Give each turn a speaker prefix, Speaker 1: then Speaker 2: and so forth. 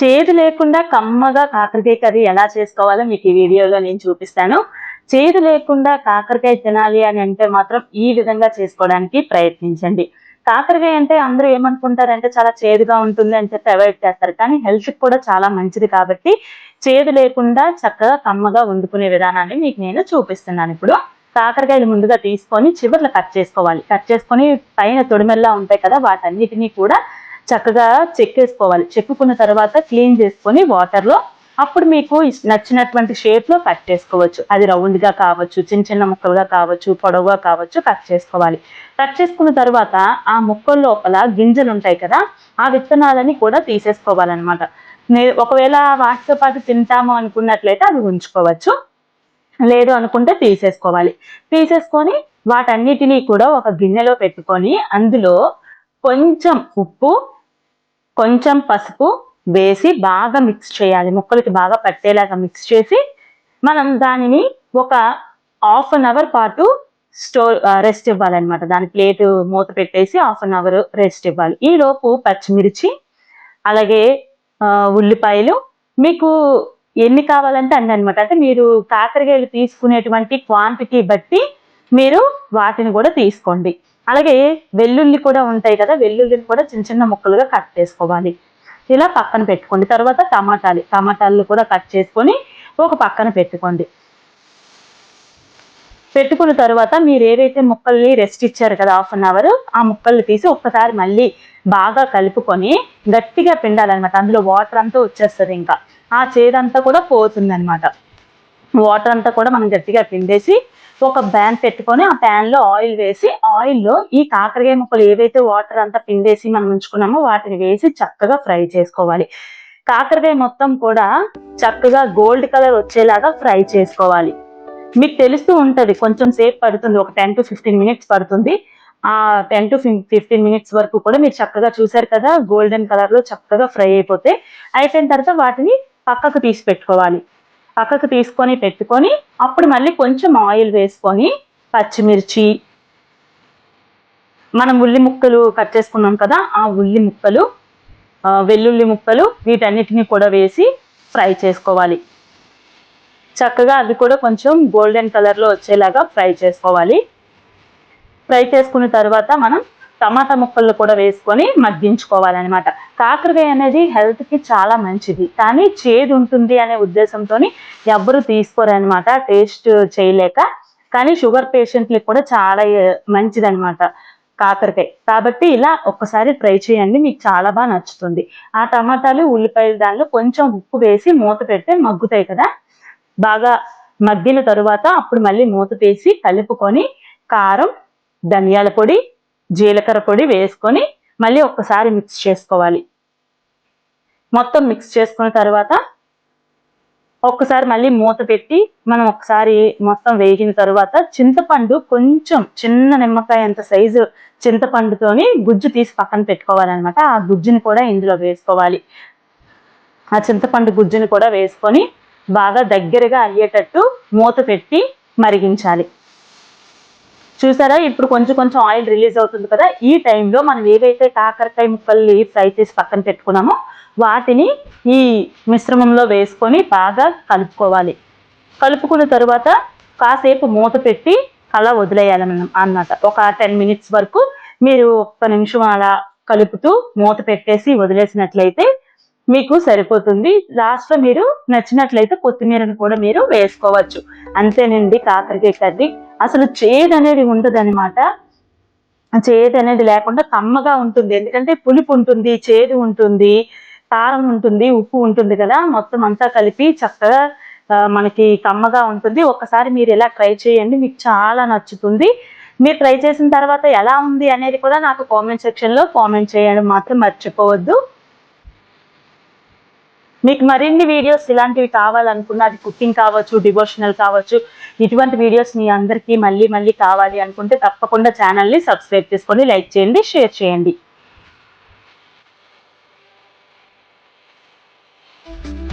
Speaker 1: చేదు లేకుండా కమ్మగా కాకరకాయ కర్రీ ఎలా చేసుకోవాలో మీకు ఈ వీడియోలో నేను చూపిస్తాను. చేదు లేకుండా కాకరకాయ తినాలి అని అంటే మాత్రం ఈ విధంగా చేసుకోవడానికి ప్రయత్నించండి. కాకరకాయ అంటే అందరూ ఏమనుకుంటారంటే చాలా చేదుగా ఉంటుంది అని చెప్పి అవాయిడ్ చేస్తారు. కానీ హెల్త్ కూడా చాలా మంచిది కాబట్టి చేదు లేకుండా చక్కగా కమ్మగా వండుకునే విధానాన్ని మీకు నేను చూపిస్తున్నాను ఇప్పుడు. కాకరకాయలు ముందుగా తీసుకొని చివర్లు కట్ చేసుకోవాలి. కట్ చేసుకొని పైన తొడిమెల్లా ఉంటాయి కదా వాటన్నిటినీ కూడా చక్కగా చెక్కేసుకోవాలి చెక్కుకున్న తర్వాత క్లీన్ చేసుకొని వాటర్లో అప్పుడు మీకు నచ్చినటువంటి షేప్లో కట్ చేసుకోవచ్చు. అది రౌండ్గా కావచ్చు చిన్న చిన్న ముక్కలుగా కావచ్చు పొడవుగా కావచ్చు కట్ చేసుకోవాలి. కట్ చేసుకున్న తర్వాత ఆ ముక్కల లోపల గింజలు ఉంటాయి కదా ఆ విత్తనాలని కూడా తీసేసుకోవాలన్నమాట. ఒకవేళ వాటితో పాటు తింటాము అనుకున్నట్లయితే అవి ఉంచుకోవచ్చు. లేదు అనుకుంటే తీసేసుకోవాలి. తీసేసుకొని వాటన్నిటినీ కూడా ఒక గిన్నెలో పెట్టుకొని అందులో కొంచెం ఉప్పు కొంచెం పసుపు వేసి బాగా మిక్స్ చేయాలి. ముక్కలకి బాగా పట్టేలాగా మిక్స్ చేసి మనం దానిని ఒక హాఫ్ అన్ అవర్ పాటు స్టోర్ రెస్ట్ ఇవ్వాలన్నమాట. దాని ప్లేట్ మూత పెట్టేసి హాఫ్ అన్ అవర్ రెస్ట్ ఇవ్వాలి. ఈ లోపు పచ్చిమిర్చి అలాగే ఉల్లిపాయలు మీకు ఎన్ని కావాలంటే అన్ని అనమాట అంటే మీరు కాకరకాయలు తీసుకునేటువంటి క్వాంటిటీ బట్టి మీరు వాటిని కూడా తీసుకోండి. అలాగే వెల్లుల్లి కూడా ఉంటాయి కదా వెల్లుల్లిని కూడా చిన్న చిన్న ముక్కలుగా కట్ చేసుకోవాలి. ఇలా పక్కన పెట్టుకోండి. తర్వాత టమాటాలు టమాటాలు కూడా కట్ చేసుకొని ఒక పక్కన పెట్టుకోండి. పెట్టుకున్న తర్వాత మీరు ఏవైతే ముక్కల్ని రెస్ట్ ఇచ్చారు కదా హాఫ్ అన్ అవర్ ఆ ముక్కల్ని తీసి ఒక్కసారి మళ్ళీ బాగా కలుపుకొని గట్టిగా పిండాలన్నమాట. అందులో వాటర్ అంతా వచ్చేస్తుంది ఇంకా. ఆ చేదంతా కూడా పోతుంది అనమాట వాటర్ అంతా కూడా మనం గట్టిగా పిండేసి ఒక బ్యాన్ పెట్టుకొని ఆ ప్యాన్లో ఆయిల్ వేసి ఆయిల్లో ఈ కాకరకాయ ముక్కలు ఏవైతే వాటర్ అంతా పిండేసి మనం ఉంచుకున్నామో వాటిని వేసి చక్కగా ఫ్రై చేసుకోవాలి. కాకరకాయ మొత్తం కూడా చక్కగా గోల్డ్ కలర్ వచ్చేలాగా ఫ్రై చేసుకోవాలి. మీకు తెలుస్తూ ఉంటుంది కొంచెం సేపు పడుతుంది ఒక టెన్ టు ఫిఫ్టీన్ మినిట్స్ పడుతుంది. ఆ టెన్ టు ఫిఫ్టీన్ మినిట్స్ వరకు కూడా మీరు చక్కగా చూసారు కదా గోల్డెన్ కలర్లో చక్కగా ఫ్రై అయిపోతే అయిపోయిన తర్వాత వాటిని పక్కకు తీసి పెట్టుకోవాలి. పక్కకు తీసుకొని పెట్టుకొని అప్పుడు మళ్ళీ కొంచెం ఆయిల్ వేసుకొని పచ్చిమిర్చి మనం ఉల్లి ముక్కలు కట్ చేసుకున్నాం కదా ఆ ఉల్లి ముక్కలు వెల్లుల్లి ముక్కలు వీటన్నిటిని కూడా వేసి ఫ్రై చేసుకోవాలి. చక్కగా అది కూడా కొంచెం గోల్డెన్ కలర్లో వచ్చేలాగా ఫ్రై చేసుకోవాలి. ఫ్రై చేసుకున్న తర్వాత మనం టమాటా ముక్కలు కూడా వేసుకొని మగ్గించుకోవాలన్నమాట. కాకరకాయ అనేది హెల్త్కి చాలా మంచిది. కానీ చేదు ఉంటుంది అనే ఉద్దేశంతో ఎవ్వరు తీసుకోరనమాట టేస్ట్ చేయలేక. కానీ షుగర్ పేషెంట్లకి కూడా చాలా మంచిదనమాట కాకరకాయ. కాబట్టి ఇలా ఒక్కసారి ట్రై చేయండి. మీకు చాలా బాగా నచ్చుతుంది. ఆ టమాటాలు ఉల్లిపాయలు దానిలో కొంచెం ఉప్పు వేసి మూత పెడితే మగ్గుతాయి కదా. బాగా మగ్గిన తరువాత అప్పుడు మళ్ళీ మూత తీసి కలుపుకొని కారం ధనియాల పొడి జీలకర్ర పొడి వేసుకొని మళ్ళీ ఒక్కసారి మిక్స్ చేసుకోవాలి. మొత్తం మిక్స్ చేసుకున్న తర్వాత ఒక్కసారి మళ్ళీ మూత పెట్టి మనం ఒకసారి మొత్తం వేగిన తర్వాత చింతపండు కొంచెం చిన్న నిమ్మకాయ అంత సైజు చింతపండుతోని గుజ్జు తీసి పక్కన పెట్టుకోవాలన్నమాట. ఆ గుజ్జుని కూడా ఇందులో వేసుకోవాలి. ఆ చింతపండు గుజ్జుని కూడా వేసుకొని బాగా దగ్గరగా అయ్యేటట్టు మూత పెట్టి మరిగించాలి. చూసారా? ఇప్పుడు కొంచెం కొంచెం ఆయిల్ రిలీజ్ అవుతుంది కదా? ఈ టైంలో మనం ఏవైతే కాకరకాయ ముక్కల్ని ఫ్రై చేసి పక్కన పెట్టుకున్నామో వాటిని ఈ మిశ్రమంలో వేసుకొని బాగా కలుపుకోవాలి. కలుపుకున్న తర్వాత కాసేపు మూత పెట్టి అలా వదిలేయాలి మనం అన్నమాట. ఒక టెన్ మినిట్స్ వరకు మీరు ఒక్క నిమిషం అలా కలుపుతూ మూత పెట్టేసి వదిలేసినట్లయితే మీకు సరిపోతుంది. లాస్ట్లో మీరు నచ్చినట్లయితే కొత్తిమీరను కూడా మీరు వేసుకోవచ్చు. అంతేనండి కాకరకాయ కర్రీ. అసలు చేదు అనేది ఉండదు అనమాట చేదు అనేది లేకుండా కమ్మగా ఉంటుంది. ఎందుకంటే పులుపు ఉంటుంది చేదు ఉంటుంది కారం ఉంటుంది ఉప్పు ఉంటుంది కదా. మొత్తం అంతా కలిపి చక్కగా మనకి కమ్మగా ఉంటుంది. ఒకసారి మీరు ఎలా ట్రై చేయండి. మీకు చాలా నచ్చుతుంది. మీరు ట్రై చేసిన తర్వాత ఎలా ఉంది అనేది కూడా నాకు కామెంట్ సెక్షన్లో కామెంట్ చేయడం మాత్రం మర్చిపోవద్దు. మీకు మరిన్ని వీడియోస్ ఇలాంటివి కావాలనుకున్న అది కుకింగ్ కావచ్చు డివోషనల్ కావచ్చు ఇటువంటి వీడియోస్ మీ అందరికీ మళ్ళీ మళ్ళీ కావాలి అనుకుంటే తప్పకుండా ఛానల్ని సబ్స్క్రైబ్ చేసుకొని లైక్ చేయండి షేర్ చేయండి.